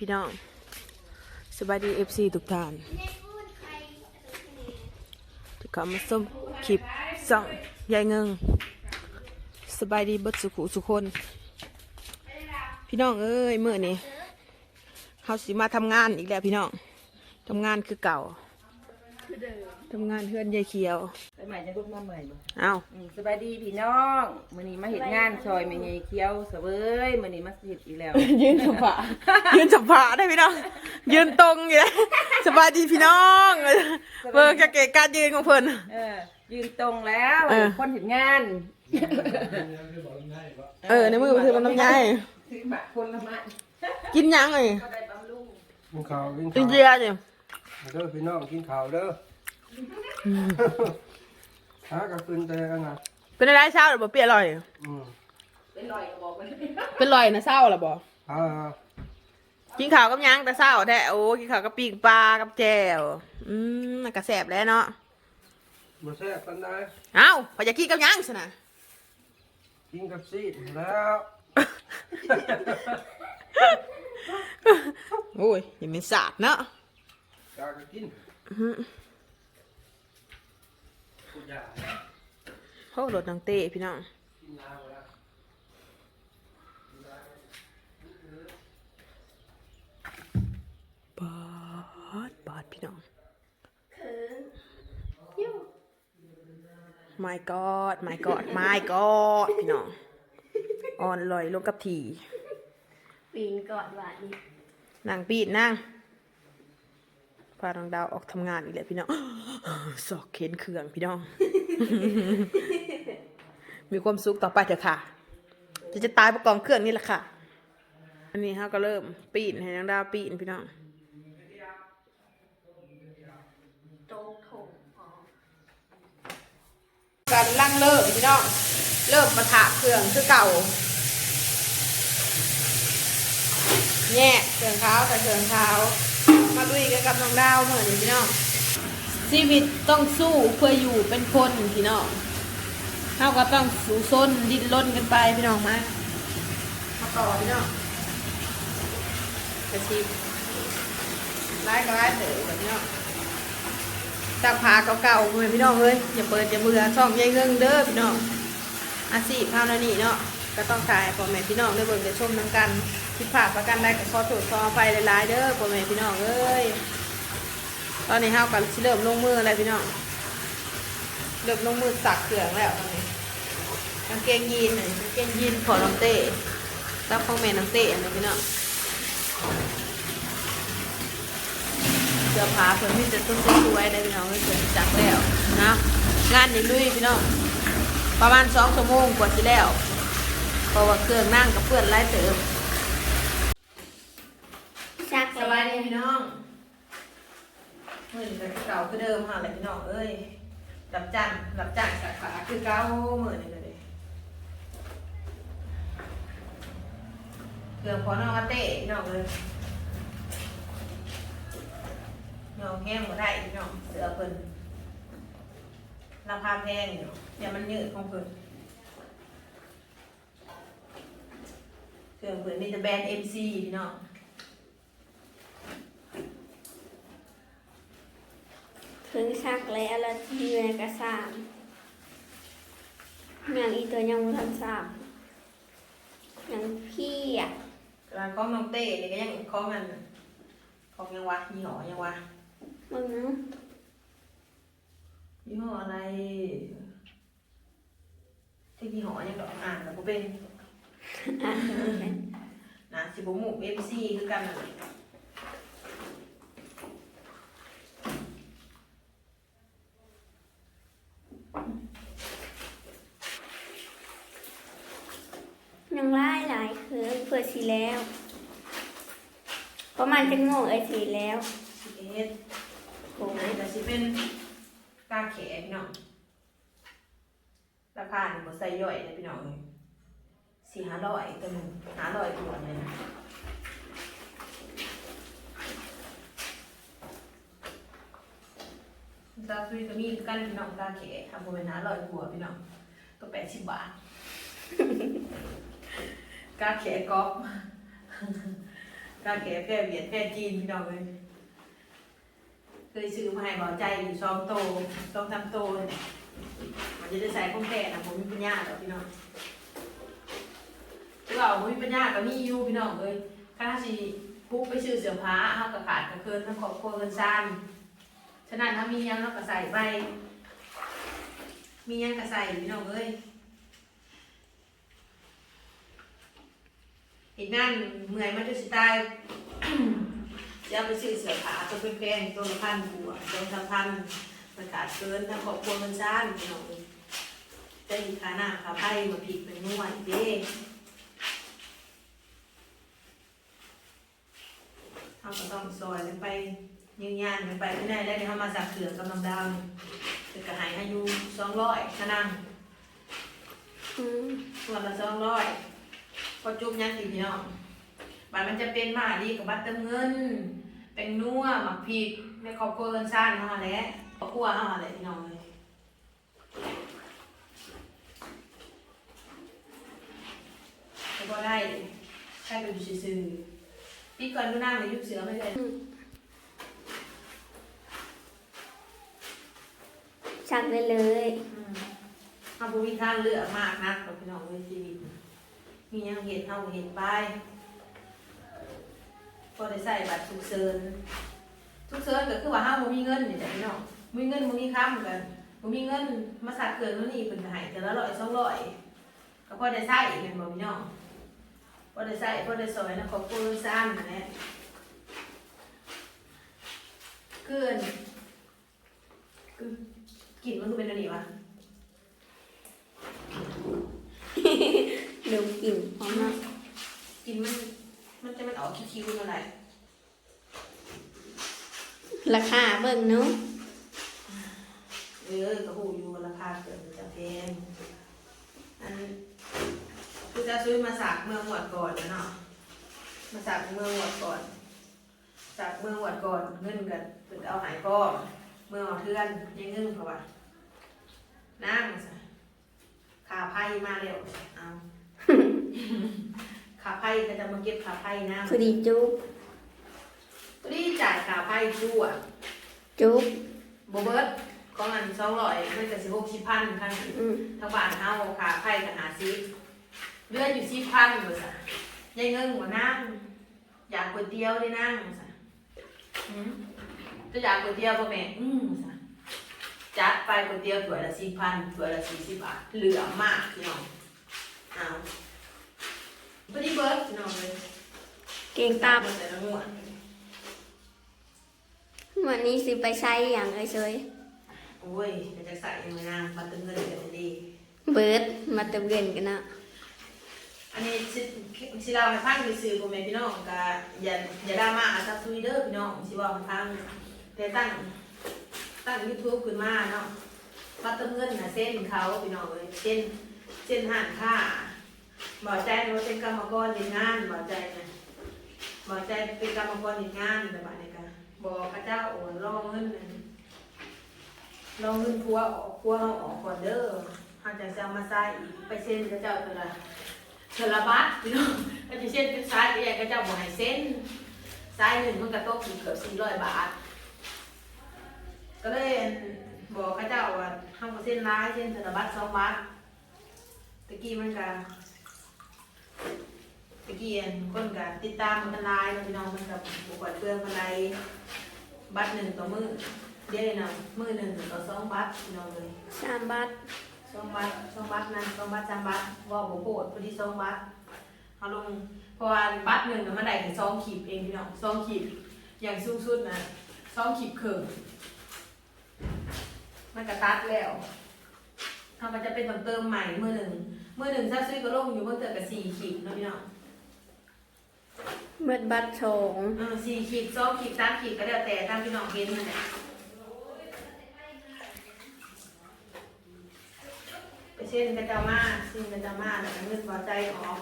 พี่น้องสบายดีเอฟซีทุกท่านที่เขามาส้มคลิปส่องยายเงิงสบายดีเบิดสุขุสุคน พี่น้องเอ้ยเมื่อนี้เขาสิมาทำงานอีกแล้วพี่น้องทำงานคือเก่า ทำงานเพื่อนยายเขียวไปใหม่จะลุกมาใหม่บ่เอาอืมสบายดีพี่น้องมื้อนี้มาเฮ็ดงานซอยแม่ใหญ่เขียวเสวยมื้อนี้มาเฮ็ดอีกแล้ว ยืนสภายืนสภาได้พี่น้อง ยืนตรงอยู่เลยสบายดีพี่น้องเบิร์กจะเกะการยืนของเพิ่นเออ ยืนตรงแล้วเออคนเฮ็ดงาน เออในมือมันถือมันน้ำยายถือบัตรคนละไม้กินยังไงก็ได้บำรุงกินข้าวกินกินข้าวเจียเนี่ย เด้อพี่น้องกินข้าวเด้อหากระปืนแต่อันน่ะเป็นอะไรเศร้าหรือบ่เปรี้ยวอร่อย อืมเป็นรอยก็บอกมันเป็นลอยนะเศร้าหรือบ่อ่ากินข้าวกับหยังแต่เศร้าแท้โอ้กินข้าวกับปิ้งปลากับแจ่วอืมมันกระแสบแล้วเนาะบ่แซ่บปานใดเอ้าพอจะกินกับหยังสินะกินกับซีดแล้วโอ้ยยังเป็นสาดเนาะอยา กจะกินอื้อหือกูอยากโอ้รถนังเต้พี่น้องกินน้ำแล้วบาดบาดพี่น้อง my god my god my god พี่น้องอ่อนลอยลงกับทีปีนก่อนว่านี่นางปีดนาง พาน้องดาวออกทำงานอีกแล้วพี่น้องสอกเข็นเครื่องพี่น้อง มีความสุขต่อไปเถอะค่ะ จะจะตายประกองเครื่องนี่แหละค่ะ อันนี้เขาก็เริ่มปีนให้น้องดาวปีนพี่น้องการล่างเริ่มพี่น้องเริ่มมาถาเครื่องคือเก่าแง่เครื่องเท้าแต่เครื่องเท้า มาลุยกันกับน้องดาวเหมือนพี่น้องชีวิตต้องสู้เพื่ออยู่เป็นคนพี่น้องเท่าก็ต้องสู้ซนดิ้นรนกันไปพี่น้องมามาต่อพี่น้องกระชิบไล่ก็ไล่เต๋อแบบพี่น้องตากผาเก่าๆเพื่อนพี่น้องเอ้ยอย่าเปิดอย่าเบื่อช่องยายเงิงเด้อพี่น้องอาชีพข้าวนานี่เนาะก็ต้องถ่ายพ่อแม่พี่น้องได้เบิ่งได้ชมน้ำกัน คิดผ่าประกันได้ก็ขอโทษขออภัยหลายๆเด้อพ่อแม่พี่น้องเอ้ยตอนนี้เฮากันสิเริ่มลงมืออะไรพี่น้องเริ่มลงมือสักเครื่องแล้วตอนนี้กางเกงยีนน่ะกางเกงยีนของน้องเต้กับของแม่น้องเต้อันนี้พี่น้องเสื้อผ้าเพิ่นมีแต่ต้นสวยๆได้พี่น้องเอ้ยเพิ่นจักแล้วนะงานนี่ลุยพี่น้องประมาณสองชั่วโมงกว่าสิแล้วเพราะว่าเครื่องนั่งกับเพื่อนไล่เติม ชัก สบายดี พี่น้องเมื่อนก็คือเก่าคือเดิมค่ะแหละพี่น้องเอ้ยรับจ้างรับจ้างสาขาคือเก่าเมื่อนี้ก็เลยเครื่องพอน้องเต้พี่น้องเลยน้องแห้งมาได้พี่น้องเสือเพิ่นราคาแพงอยู่เนี่ยมันยืดของเพิ่นเครื่องเพิ่นมีแต่แบรนด์ MC พี่น้อง ถึงชักแล้วแล้วที่อยู่ในกระสามอย่างอีตัวยังไม่ทันสามอย่างพี่อะร้านของน้องเต้นี่ก็ยังของอันของยังวะยี่ห้อยังวะมึงนะยี่ห้ออะไรที่ยี่ห้อยังดอกอ่านแล้วก็เป็นอ่านกันเลยนะสิบหมูเอฟซีคือกันนั่นแหละ ยังไล่หลายคื อเพื่อสีแล้ว ประมาณจะโง่ไอ้สีแล้วสิบเอ็ดโอ้ไหนแต่สิเป็นกาแขกพี่น้องราคาหนึ่งใส่ย่อยเลยพี่น้องสี่ห้าร้อยตัวหนึงห้าร้อยตัวเลยนะซาซุยก็มีกันพี่น้องกาแขกทำบริเวณห้าร้อยตัวพี่น้องก็แปดสิบบาท กาแขกก๊อฟการแก้แก้เวียดแก้จีนพี่น้องเลยเคยซื้อมาให้บอกใจอยู่ซองโตซองทำโตเลยมันจะได้ใส่ข้องแก่นะผมมีปัญญาหรอพี่น้องคือเราผมมีปัญญากับมีอยู่พี่น้องเลยข้าสิพุกไปซื้อเสื้อผ้าเฮากระขาดกระเคินทั้งครอบครัวเงินซานฉะนั้นถ้ามียังเราก็ใส่ไปมียังก็ใส่พี่น้องเอ้ย อีกนั่นเมื่อยมันจะสิตายจะเอาไปซื้อเสื้อผ้าตัวแพงๆตัวละพันกว่าตัวละพันมันขาดเกินทั้งครอบครัวมันซ่านพี่น้องเอ้ยจะมีค่าหน้าค่าไพ่มาผิดเป็นนวดเด้เขาก็ต้องซอยกันไปยืนยันกันไปไม่ได้แล้วเดี๋ยวเขามาสักเขือนกำลังดาวนี่คือกระหายอายุสองร้อยขนังอืมส่วนละสองร้อย พอจุ๊บยังสิพี่น้องบัตรมันจะเป็นมาดีกับบัตรเติมเงิน เป็นนัวหมักพริกในครอบครัวเงินซ่านเอามาแหล้วครอบครัวเอามาแหละพี่น้องเลยแล้วก็ได้ใช่ไปอยู่ซื่อๆพี่ก่อนดูนั่งเลยยุบเสือไม่เลยชักได้เลย อืมเอาบุมีทางเลือกมากนักกับพี่น้องเลยชีวิต มียังเห็นเท่าเห็นไปก็ได้ใส่บัตรฉุกเฉินฉุกเฉินก็คือว่าห้าบ่มีเงินนี่จ้ะพี่น้องบ่มีเงินบ่มีค้ำกันบ่มีเงินมาสักเกินนู่นนี่เพิ่นให้แต่ละร้อยสองร้อยก็พอได้ใช้แม่นบ่พี่น้องพอได้ใช้พอได้ซอยนะครอบครัวซ่านนั่นแหละคืออันคือกินมันคือเป็นอันนี้วะ ดูกลิ่นหอมมากกินมัน มันจะมันออกคิ้วๆอะไรราคาเบิ่งเนาะเออกระหูอยู่ราคาเกินจะแพงอันคือจะซื้อมาจากเมืองหวดก่อนนะเนาะมาจากเมืองหวดก่อน จากเมืองหวดก่อนเงินกันเป็นเอาหายก้อเมืองเอาเทือนยังเงินเขาว่านั่งซะขาไพ่มาเร็วเอา ขาไพ่ก็จะมาเก็บขาไพ่นะพอดีจุ๊บพอดีจ่ายขาไพ่ชั่วจุ๊บโบเบิร์ตของอันสองร้อยมันก็สิหกสิบพันคันอืมทางบ้านเฮาขาไผ่กันหาซิเลือดอยู่สิบพันอยู่ซะยายเงิงบ่นั่งอยากก๋วยเตี๋ยวได้นั่งซะหืมจะอยากก๋วยเตี๋ยวบ่แม่อืมซะจัดไปก๋วยเตี๋ยวถ้วยละสิบพันถ้วยละสี่สิบบาทเหลือมากพี่น้อง เอาพอดีเบิร์ตพี่น้องเลยเก่งตามแต่ละงวดวันนี้สิไปใช้อย่างเอ้ยเชยโอ้ยจะจะใส่ยังไงนะมาเติมเงินกันจะดีเบิร์ดมาเติมเงินกันนะอันนี้สิสิเราให้ฟังซื่อๆพ่อแม่พี่น้องก็อย่าอย่าดราม่าซับซุยเด้อพี่น้องสิเว่าให้ฟังแต่ตั้งตั้ง YouTube ขึ้นมาเนาะมาเติมเงินน่ะเส้นเขาพี่น้องเอ้ยเส้น เส้นห่านค่าบ่ใจว่าเป็นกรรมกรในงานบ่ใจนะบ่ใจเป็นกรรมกรในงานแบบนี้ก็บอกพระเจ้าโอนรอเงินนั่นรอเงินครัวออกครัวเฮาออกก่อนเด้อเฮาจะเอามาใส่อีกไปเส้นพระเจ้าเท่าไหร่เทอละบัตพี่น้องก็จะเช่นเป็นซ้ายเองก็จะบอกให้เส้นซ้ายหนึ่งมันก็ตกอยู่เกือบสี่ร้อยบาท ก็เลยบอกเข้าเจ้าว่าทำเส้นร้ายเส้นเทอละบัตสองบาท ตะกี้มันก็ตะกี้อันคนก็ติดตามมันกันลายเนาะพี่น้องมันกับบุกวดเพื่อนมันไรบัตรหนึ่งต่อมือเดี๋ยวนี้นะมือหนึ่งต่อสองบัตรพี่น้องเลยสามบาทสองบาทสองบาทนั่นสองบาทสามบาทว่าบ่โพดพอดีสองบาทเอาลงเพราะว่าบัตรหนึ่งน่ะมันได้ถึงสองขีดเองพี่น้องสองขีดอย่างสูงสุดนะสองขีดครึ่งมันกระตัดแล้ว เขาก็จะเป็นต้องเติมใหม่มือหนึ่งมือหนึ่งถ้าซื้อก็ลงอยู่เมื่อเกิดกับสี่ขีดเนาะพี่น้องเบิดบัตรสองเออสี่ขีดสองขีดสามขีดก็แล้วแต่ตามพี่น้องเห็นนั่นแหละไปเช่นกระเจ้ามาสิ่งกระเจ้ามาแล้วก็เงินพอใจออก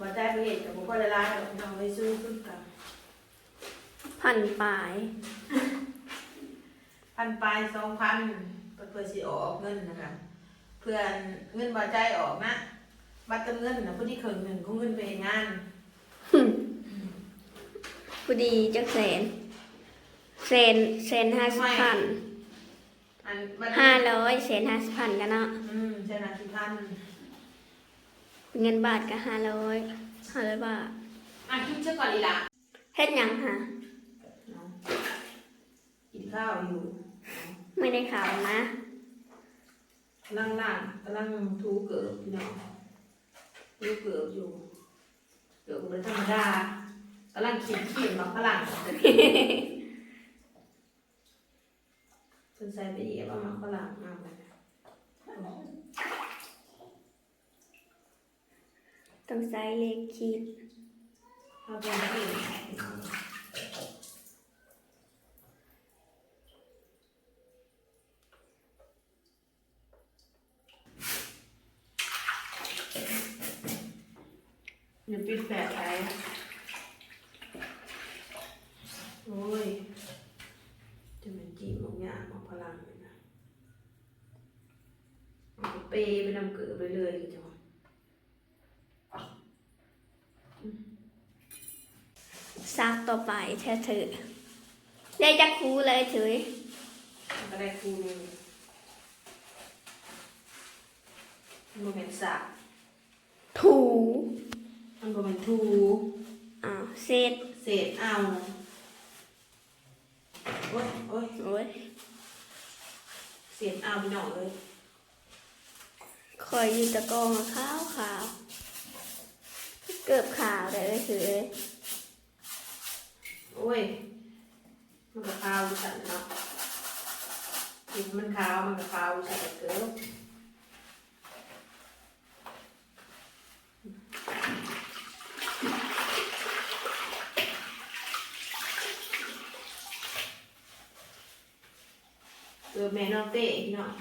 บ่ใจไปเห็นกับบุคคลหลายๆดอกน้องไปซื้อขึ้นกับพันปลาย พันปลายสองพันเพื่อสิออกเงินนะคะเพื่อนเงินบ่ใจออกนะบัตรเติมเงินนะผู้ที่เคิงหนึ่งก็เงินไปเฮ็ดงานหึพอดีจักแสนแสนแสนห้าสิบพันอันบัดห้าร้อยแสนห้าสิบพันกันเนาะอืมใช่นะสิพันเงินบาทก็ห้าร้อยห้าร้อยบาทอะคิดเชื่อก่อนดีละเฮ็ดหยังฮะเนาะกินข้าวอยู่ ไม่ได้ข่าวนะ กำลังล่างกำลังทูเกิบพี่น้องทูเกิบอยู่ เกิบเป็นธรรมดากำลังขีดขีดมาฝรั่งสนใจไปอีกว่ามาฝรั่งมาไปต้องใช้เลขคิดเอาเป็นที่ อย่าปิดแปะไว้โอ้ย จะมันจีบมองยากมองพลังเลยนะเอาไปเปย์ไปนำเกลือไปเลยคือจะว่าซากต่อไปแท้เถอะได้จักคูเลยเฉยมันก็ได้ครูหนึงมันบ่เป็นสระถู มันบ่เป็นทูอ้าวเศษเศษเอาโอ้ยโอ้ยโอ้ยเศษเอาพี่น้องเลยคอยอยู่ตะกองขาวขาว เกือบขาวเลยเฉยโอ้ย มันก็ขาวอยู่สั่นเนาะกินมันขาวมันก็ขาวอยู่สั่นเกิน เกิดแม่น้องเต้พี่น้อง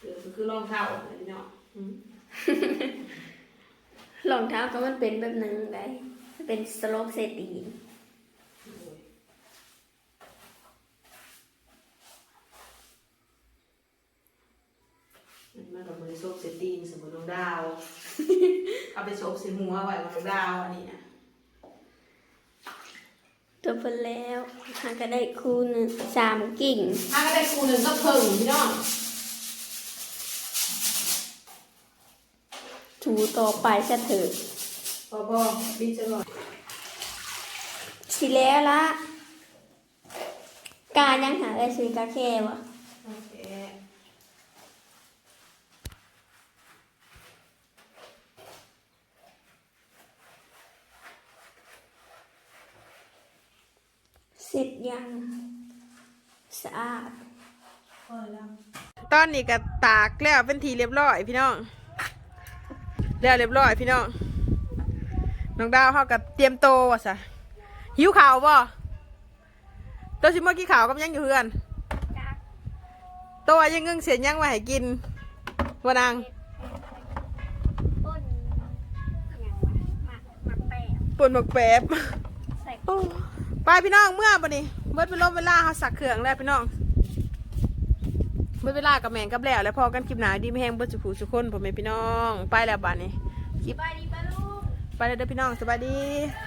เกิดก็คือรองเท้าอะไรพี่น้องอืมรองเท้าก็มันเป็นแบบหนึงได้เป็นสโลปเศษดีนมันมากับมือโซกเซตีนสมบูรณ์ดวงดาว เอาไปโซกเสีหัวไว้บนดวงดาวอันนี้นะ ตัวเพิ่นแล้วหาก็ได้คูหนึงสามกิ่งถ้าก็ได้ครูหนึ่งก็เพิ่งพี่น้องถูต่อไปจะเถอะพอพอบีจะบอกสิแล้วละ การยังหาได้ซื้อกาแค่วะ โอเค เส ร็จยังสะอาด พอแล้วตอนนี้ก็ตากแล้วเป็นทีเรียบร้อยพี่น้องแล้วเรียบร้อยพี่น้องน้องดาวเขาก็เตรียมโตวว่ะสะหิวข่าวบ่ตัวชิมเมื่อกี้ข่าวก็ยังอยู่เพื่อนตัวยังงึ่งเสียยังมาให้กินว่านางป่นอย่างวะหมักหมักแป้งปวดหมกแป๊บใส่โอ้ ไปพี่น้องเมื่อปะนี่เมื่อเป็นลมเวลาเขาสักเครื่องแล้วพี่น้องเมื่อเวลากับแมงกับแล้วแล้วพอกันคลิปหนาดีไม่แห้งเบิดสุขสุขคนผมเป็นพี่น้อง ไปแล้วบ้านนี้สบายดีปะลูกไปเลยเด้อพี่น้องสบายดีส